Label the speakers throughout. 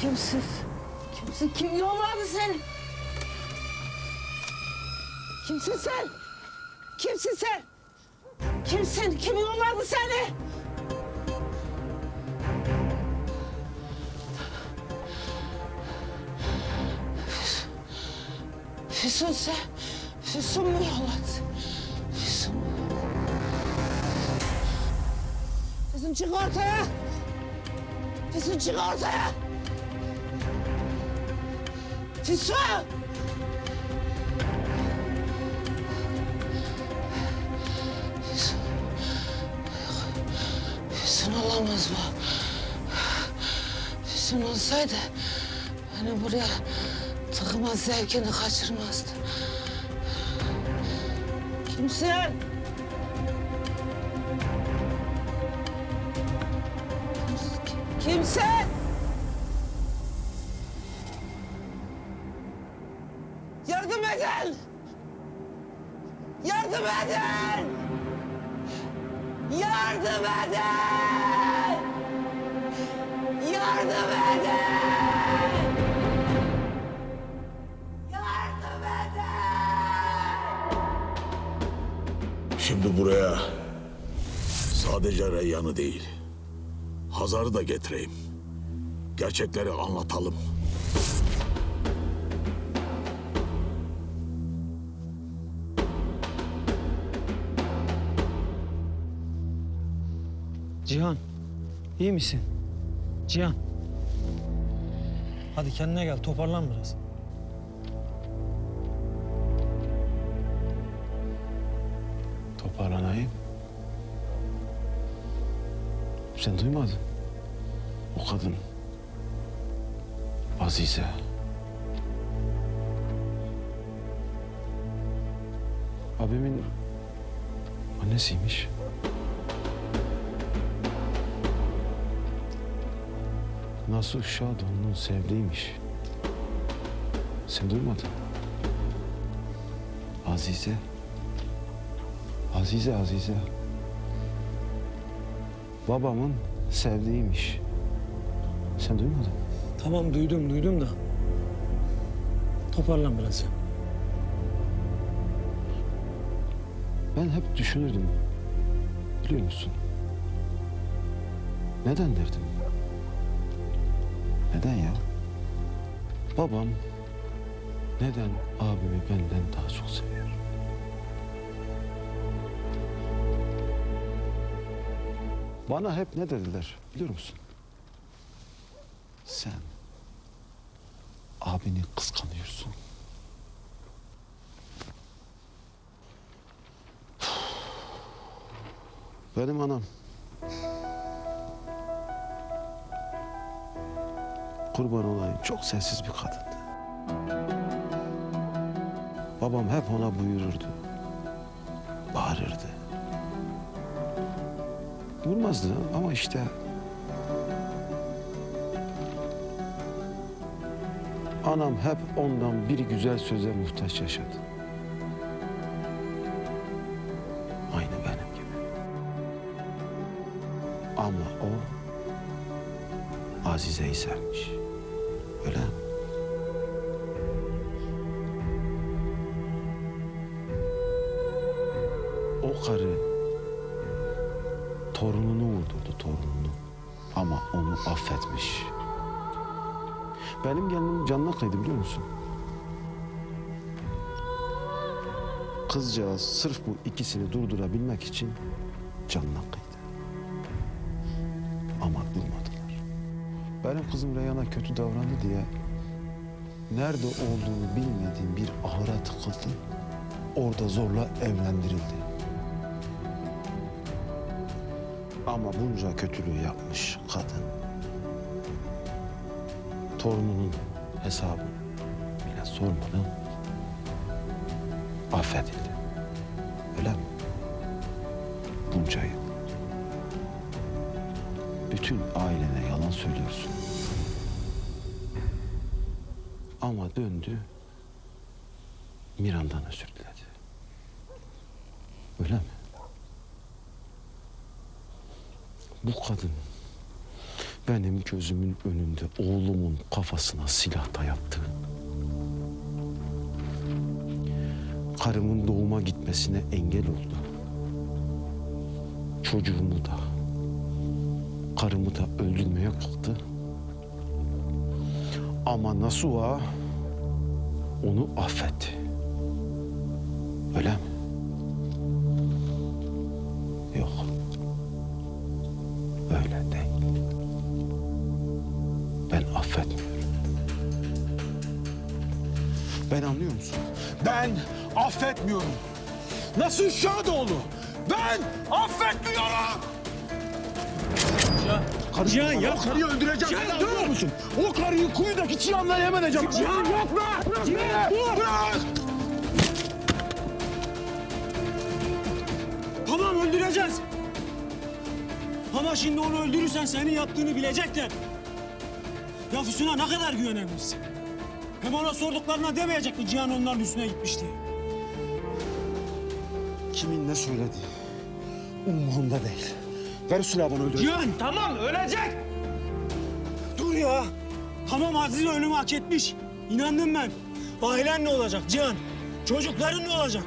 Speaker 1: Kimsin? Kimsin? Kim yolladı seni? Kimsin sen? Kimsin sen? Kimsin? Kim yolladı seni? Füsun sen. Füsun mu yolladı? Füsun. Füsun çık ortaya. Füsun çık ortaya. Füsun! Füsun. Füsun olamaz bu. Füsun olsaydı beni buraya tıkmaz zevkini kaçırmazdı. Kimsin? Kimsin? Yardım edin! Yardım edin! Yardım edin! Yardım edin!
Speaker 2: Şimdi buraya sadece Reyyan'ı değil, Hazar'ı da getireyim. Gerçekleri anlatalım.
Speaker 3: Cihan, iyi misin? Cihan. Hadi kendine gel, toparlan biraz.
Speaker 4: Toparlanayım. Sen duymadın. O kadın. Azize. Abimin annesiymiş. Nasuh Şah da onun sevdiğiymiş. Sen duymadın. Azize. Azize Azize. Babamın sevdiğiymiş. Sen duymadın.
Speaker 3: Tamam duydum, duydum da. Toparlan biraz sen.
Speaker 4: Ben hep düşünürdüm. Biliyor musun? Neden derdim? Neden ya? Babam neden abimi benden daha çok seviyor? Bana hep ne dediler biliyor musun? Sen abini kıskanıyorsun. Benim anam. Kurban olayım çok sessiz bir kadındı. Babam hep ona buyururdu. Bağırırdı. Vurmazdı ama işte anam hep ondan bir güzel söze muhtaç yaşadı. Aynı benim gibi. Ama o Azize'yi sermiş. Öyle mi? O karı torununu vurdurdu torununu. Ama onu affetmiş. Benim gelinim canına kıydı biliyor musun? Kızcağız sırf bu ikisini durdurabilmek için canına kıydı. Benim kızım Reyhan'a kötü davrandı diye nerede olduğunu bilmediğim bir ahıra tıkıldı. Orada zorla evlendirildi. Ama bunca kötülüğü yapmış kadın. Torununun hesabını bile sormadan affedildi. Öyle mi? Bunca yıl. Bütün ailene yalan söylüyorsun. Ama döndü, Miran'dan özür diledi. Öyle mi? Bu kadın benim gözümün önünde oğlumun kafasına silah dayattı. Karımın doğuma gitmesine engel oldu. Çocuğumu da, karımı da öldürmeye kalktı. Ama Nasuha onu affetti. Öyle mi? Karı,
Speaker 3: Cihan, yapma.
Speaker 4: O karıyı öldüreceğim.
Speaker 3: Cihan, dur.
Speaker 4: anlıyor musun? O karıyı kuyudaki çıyanla yem edeceğim.
Speaker 3: Cihan,
Speaker 4: yok be. Bırak
Speaker 3: Cihan, dur.
Speaker 4: Bırak.
Speaker 3: Tamam öldüreceğiz. Ama şimdi onu öldürürsen senin yaptığını bilecekler. Ya Füsun'a ne kadar güvenebilirsin? Hem ona sorduklarına demeyecek mi Cihan onların üstüne gitmiş diye.
Speaker 4: Kimin ne söylediği umurumda değil. Ver silahı bana öldür.
Speaker 3: Tamam ölecek. Dur ya. Tamam Aziz ölümü hak etmiş. İnandım ben. Ailen ne olacak Cihan? Çocukların ne olacak?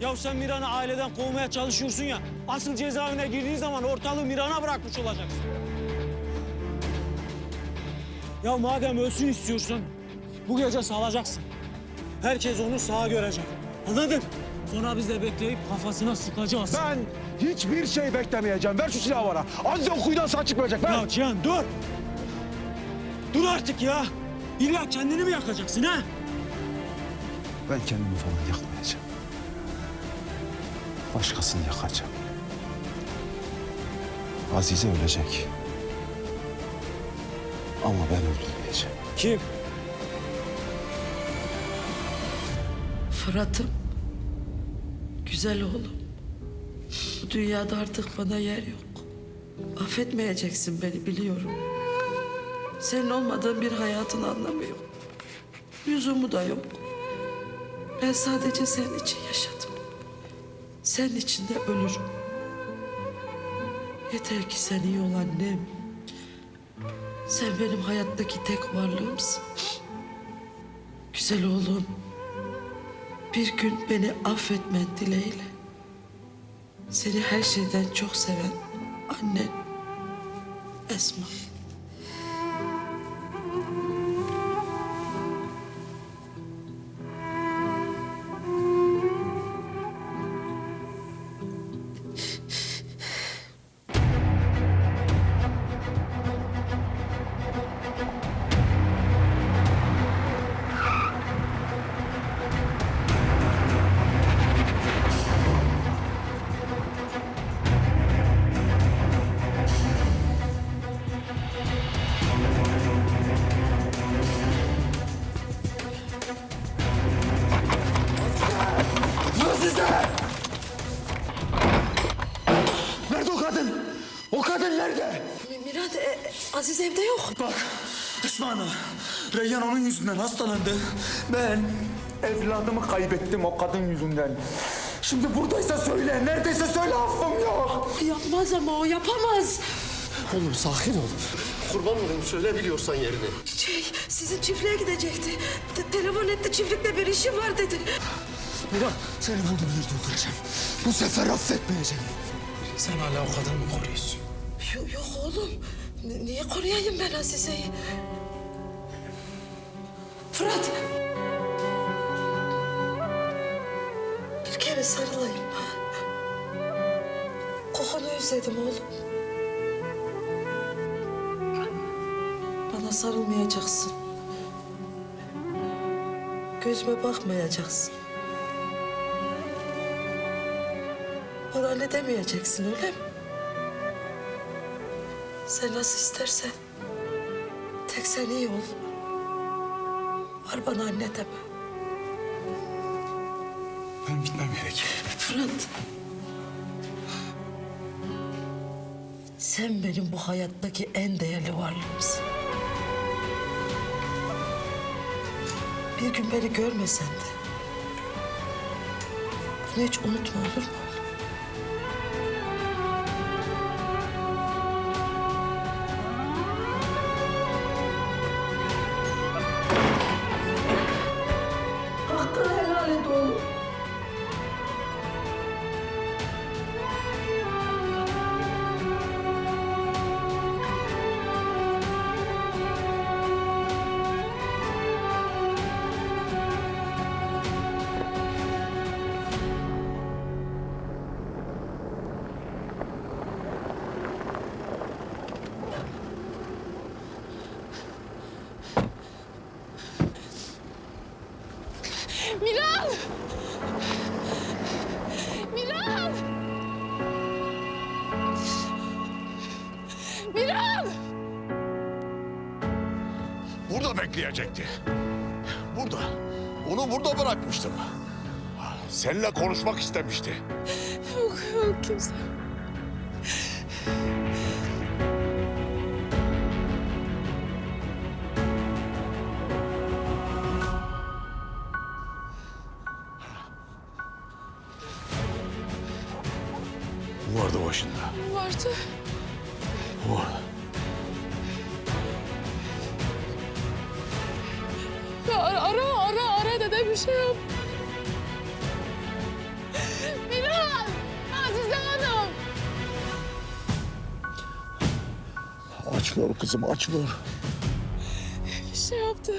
Speaker 3: Ya sen Miran'ı aileden kovmaya çalışıyorsun ya. Asıl cezaevine girdiği zaman ortalığı Miran'a bırakmış olacaksın. Ya madem ölsün istiyorsan bu gece salacaksın. Herkes onu sağ görecek. Anladın? Sonra biz de bekleyip kafasına sıkacağız.
Speaker 4: Ben hiçbir şey beklemeyeceğim. Ver şu silahı bana. Azize o kuyudan sağ çıkmayacak. Ver.
Speaker 3: Ya Cihan dur. Dur artık ya. İlla kendini mi yakacaksın ha?
Speaker 4: Ben kendimi falan yakmayacağım. Başkasını yakacağım. Azize ölecek. Ama ben öldürmeyeceğim.
Speaker 3: Kim?
Speaker 5: Fırat'ım. Güzel oğlum. Bu dünyada artık bana yer yok. Affetmeyeceksin beni biliyorum. Senin olmadığın bir hayatın anlamı yok. Yüzümü da yok. Ben sadece senin için yaşadım. Senin için de ölürüm. Yeter ki sen iyi ol annem. Sen benim hayattaki tek varlığımsın. Güzel oğlum. Bir gün beni affetmen dileğiyle. Seni her şeyden çok seven annen Esma. Evde yok.
Speaker 6: Bak Esma Ana, Reyhan onun yüzünden hastalandı. Ben evladımı kaybettim o kadın yüzünden. Şimdi buradaysa söyle, neredeyse söyle affım yok.
Speaker 5: Yapmaz ama o yapamaz.
Speaker 6: Oğlum sakin ol. Kurban olayım söyle biliyorsan yerini.
Speaker 5: Şey, sizin çiftliğe gidecekti. Te- telefon etti, çiftlikte bir işim var dedi.
Speaker 6: Baba seni buldum yerde öldüreceğim. Bu sefer affetmeyeceğim. Sen hala o kadını mı koruyorsun?
Speaker 5: Yok, yok oğlum. Niye koruyayım ben Azize'yi? Fırat! Bir kere sarılayım. Kokunu özledim oğlum. Bana sarılmayacaksın. Gözüme bakmayacaksın. Bana ne demeyeceksin öyle mi? Sen nasıl istersen. Tek sen iyi ol. Var bana anne deme.
Speaker 6: Ben gitmem gerek.
Speaker 5: Fırat. Sen benim bu hayattaki en değerli varlığımsın. Bir gün beni görmesen de bunu hiç unutma olur mu?
Speaker 2: Burada bekleyecekti. Burada. Onu burada bırakmıştım. Seninle konuşmak istemişti.
Speaker 7: Yok yok kimse.
Speaker 2: Açmıyor kızım açmıyor.
Speaker 7: Şey yaptı.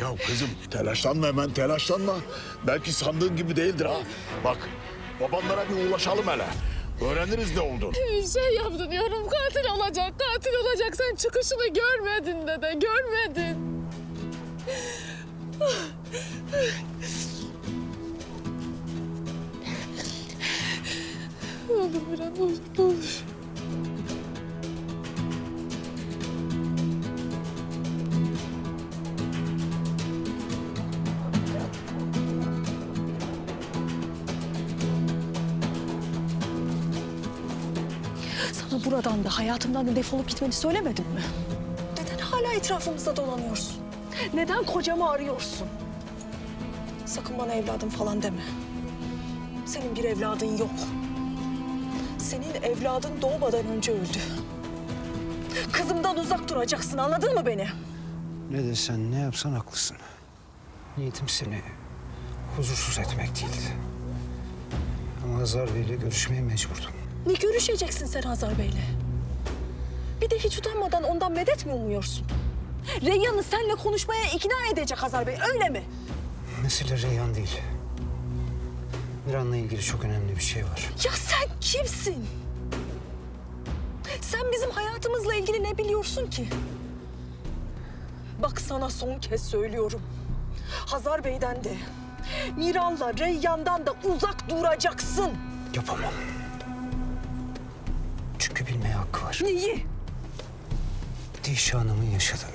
Speaker 2: Ya kızım telaşlanma hemen telaşlanma. Belki sandığın gibi değildir ha. Bak babanlara bir ulaşalım hele. Öğreniriz ne.
Speaker 7: Bir şey yaptı diyorum. Katil olacak, katil olacak. Sen çıkışını görmedin dede, görmedin. Ne olur Miran, ne olur, ne olur.
Speaker 8: Sana buradan da hayatımdan da defolup gitmeni söylemedim mi? Neden hala etrafımızda dolanıyorsun? Neden kocamı arıyorsun? Sakın bana evladım falan deme. Senin bir evladın yok. Senin evladın doğmadan önce öldü. Kızımdan uzak duracaksın anladın mı beni?
Speaker 9: Ne desen ne yapsan haklısın. Niyetim seni huzursuz etmek değildi. Ama Hazar Bey'le görüşmeye mecburdum.
Speaker 8: Ne görüşeceksin sen Hazar Bey'le? Bir de hiç utanmadan ondan medet mi umuyorsun? Reyyan'ı seninle konuşmaya ikna edecek Hazar Bey öyle mi?
Speaker 9: Mesele Reyhan değil. Miran'la ilgili çok önemli bir şey var.
Speaker 8: Ya sen kimsin? Sen bizim hayatımızla ilgili ne biliyorsun ki? Bak sana son kez söylüyorum. Hazar Bey'den de, Miran'la Reyyan'dan da uzak duracaksın.
Speaker 9: Yapamam. Var.
Speaker 8: Neyi?
Speaker 9: Dişa Hanım'ın yaşadığını.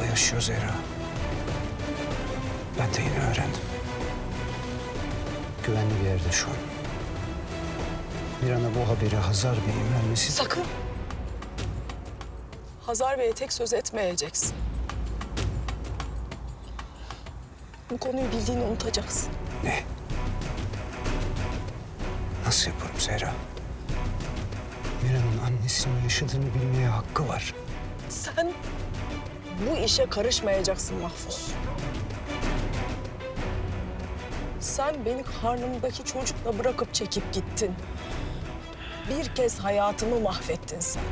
Speaker 9: O yaşıyor Zehra. Ben de yeni öğrendim. Güvenli bir yerde şu an. Miran'a bu haberi Hazar Bey'in vermesi...
Speaker 8: Sakın. Hazar Bey'e tek söz etmeyeceksin. Bu konuyu bildiğini unutacaksın.
Speaker 9: Ne? Yaparım Zehra? Miran'ın annesinin yaşadığını bilmeye hakkı var.
Speaker 8: Sen bu işe karışmayacaksın Mahfuz. Sen beni karnımdaki çocukla bırakıp çekip gittin. Bir kez hayatımı mahvettin sen.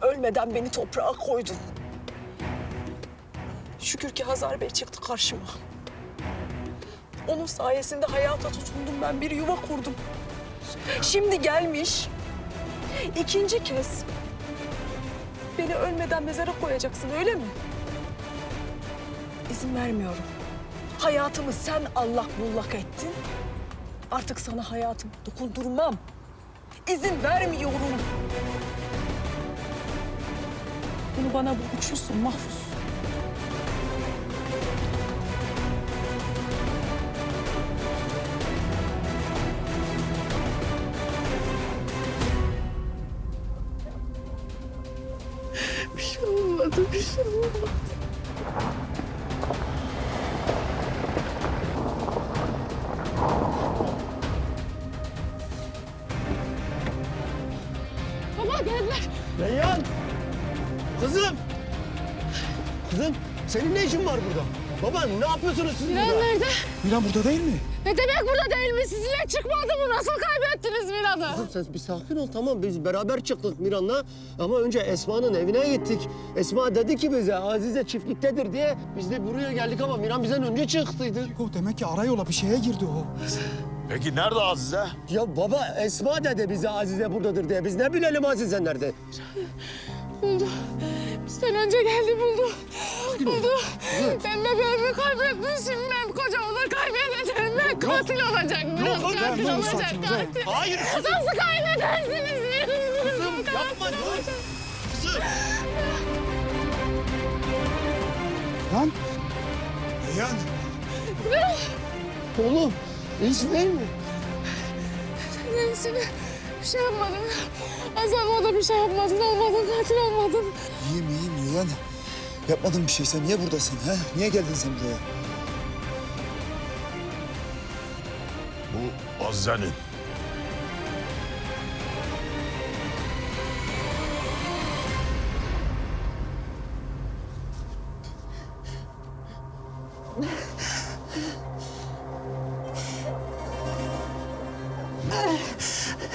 Speaker 8: Ölmeden beni toprağa koydun. Şükür ki Hazar Bey çıktı karşıma. Onun sayesinde hayata tutundum ben, bir yuva kurdum. Şimdi gelmiş, ikinci kez Beni ölmeden mezara koyacaksın öyle mi? İzin vermiyorum. Hayatımı sen allak bullak ettin. Artık sana hayatımı dokundurmam. İzin vermiyorum. Bunu bana borçlusun Mahfuz.
Speaker 5: Absolutely.
Speaker 7: Baba
Speaker 10: ne yapıyorsunuz siz
Speaker 7: Miran
Speaker 10: burada?
Speaker 7: nerede?
Speaker 3: Miran burada değil mi?
Speaker 7: Ne demek burada değil mi? Sizinle çıkmadı mı? Nasıl kaybettiniz Miran'ı?
Speaker 10: Kızım sen bir sakin ol tamam biz beraber çıktık Miran'la ama önce Esma'nın evine gittik. Esma dedi ki bize Azize çiftliktedir diye biz de buraya geldik ama Miran bizden önce çıktıydı.
Speaker 3: O demek ki arayola bir şeye girdi o.
Speaker 2: Peki nerede Azize?
Speaker 10: Ya baba Esma dedi bize Azize buradadır diye biz ne bilelim Azize nerede?
Speaker 7: Buldu. Bizden önce geldi buldu. Buldu. Ben bebeğimi kaybetmişim. Ben kocamı da kaybedeceğim. Ben katil olacak. Biraz katil
Speaker 3: ben
Speaker 7: olacak.
Speaker 3: sakin, ben-
Speaker 7: Katil.
Speaker 10: Hayır kızım.
Speaker 7: Nasıl kaybedersiniz? Kızım
Speaker 10: yapma. Kızım.
Speaker 3: Lan
Speaker 2: Reyhan.
Speaker 10: Oğlum iyisin değil mi?
Speaker 7: Neyse bir şey yapmadın. Azam o da bir şey yapmadın. Olmadın katil olmadın.
Speaker 6: İyiyim iyiyim Reyhan. Yapmadın bir şey sen niye buradasın ha? Niye geldin sen buraya?
Speaker 2: Bu Azize'nin.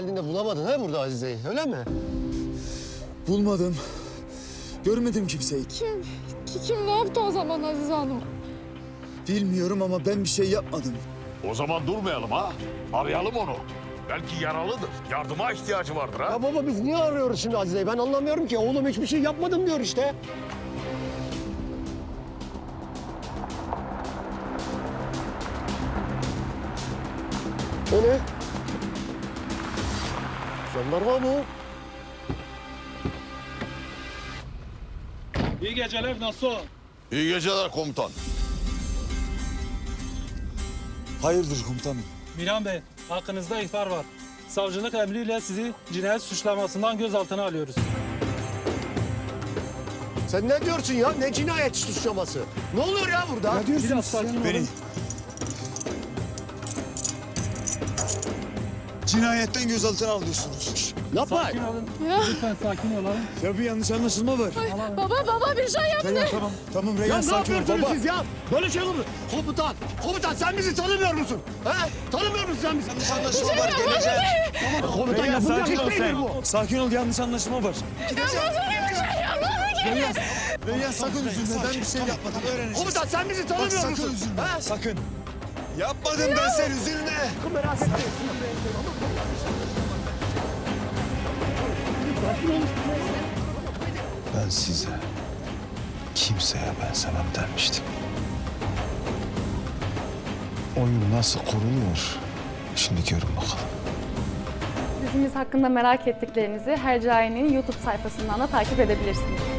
Speaker 10: geldiğinde bulamadın ha burada Azize'yi öyle mi?
Speaker 6: Bulmadım. Görmedim kimseyi.
Speaker 7: Kim, ki- kim ne yaptı o zaman Azize Hanım?
Speaker 6: Bilmiyorum ama ben bir şey yapmadım.
Speaker 2: O zaman durmayalım ha. Arayalım onu. Belki yaralıdır. Yardıma ihtiyacı vardır ha.
Speaker 10: Ya baba biz niye arıyoruz şimdi Azize'yi? Ben anlamıyorum ki. Oğlum hiçbir şey yapmadım diyor işte. O ne? Jandarma mı?
Speaker 3: İyi geceler nasıl?
Speaker 2: İyi geceler komutan.
Speaker 6: Hayırdır komutanım?
Speaker 3: Miran Bey, hakkınızda ihbar var. Savcılık emriyle sizi cinayet suçlamasından gözaltına alıyoruz.
Speaker 10: Sen ne diyorsun ya? Ne cinayet suçlaması? Ne oluyor ya burada?
Speaker 3: Ne diyorsun? Biraz sakin
Speaker 6: Beni
Speaker 3: olun.
Speaker 6: Cinayetten gözaltına alıyorsunuz.
Speaker 10: Yapma.
Speaker 3: Sakin olun.
Speaker 7: Ya.
Speaker 3: Lütfen sakin olalım.
Speaker 6: Ya bir yanlış anlaşılma var.
Speaker 7: Baba baba bir şey yaptı.
Speaker 6: Reyhan tamam. Tamam
Speaker 10: Ya
Speaker 6: Reyhan
Speaker 10: ne
Speaker 6: sakin ol
Speaker 10: yapıyorsunuz
Speaker 6: baba.
Speaker 10: siz ya? Böyle şey olur mu? Komutan, komutan sen bizi tanımıyor musun? He? Tanımıyor musun sen bizi?
Speaker 6: Yanlış anlaşılma var geleceğim.
Speaker 10: Komutan
Speaker 6: Reyhan sakin ol sen. Sakin ol yanlış anlaşılma var.
Speaker 7: Şey yapmasın
Speaker 6: Reyhan, Reyhan sakın üzülme ben bir şey yapmadım öğreneceğiz.
Speaker 10: Komutan sen bizi
Speaker 6: Bak
Speaker 10: tanımıyor
Speaker 6: sakın
Speaker 10: musun?
Speaker 6: üzülme
Speaker 10: He?
Speaker 6: sakın. Yapmadım ben sen üzülme.
Speaker 10: Merak etme.
Speaker 4: Ben size kimseye benzemem demiştim. Oyun nasıl kuruluyor? Şimdi görün bakalım.
Speaker 11: Dizimiz hakkında merak ettiklerinizi Hercai'nin YouTube sayfasından da takip edebilirsiniz.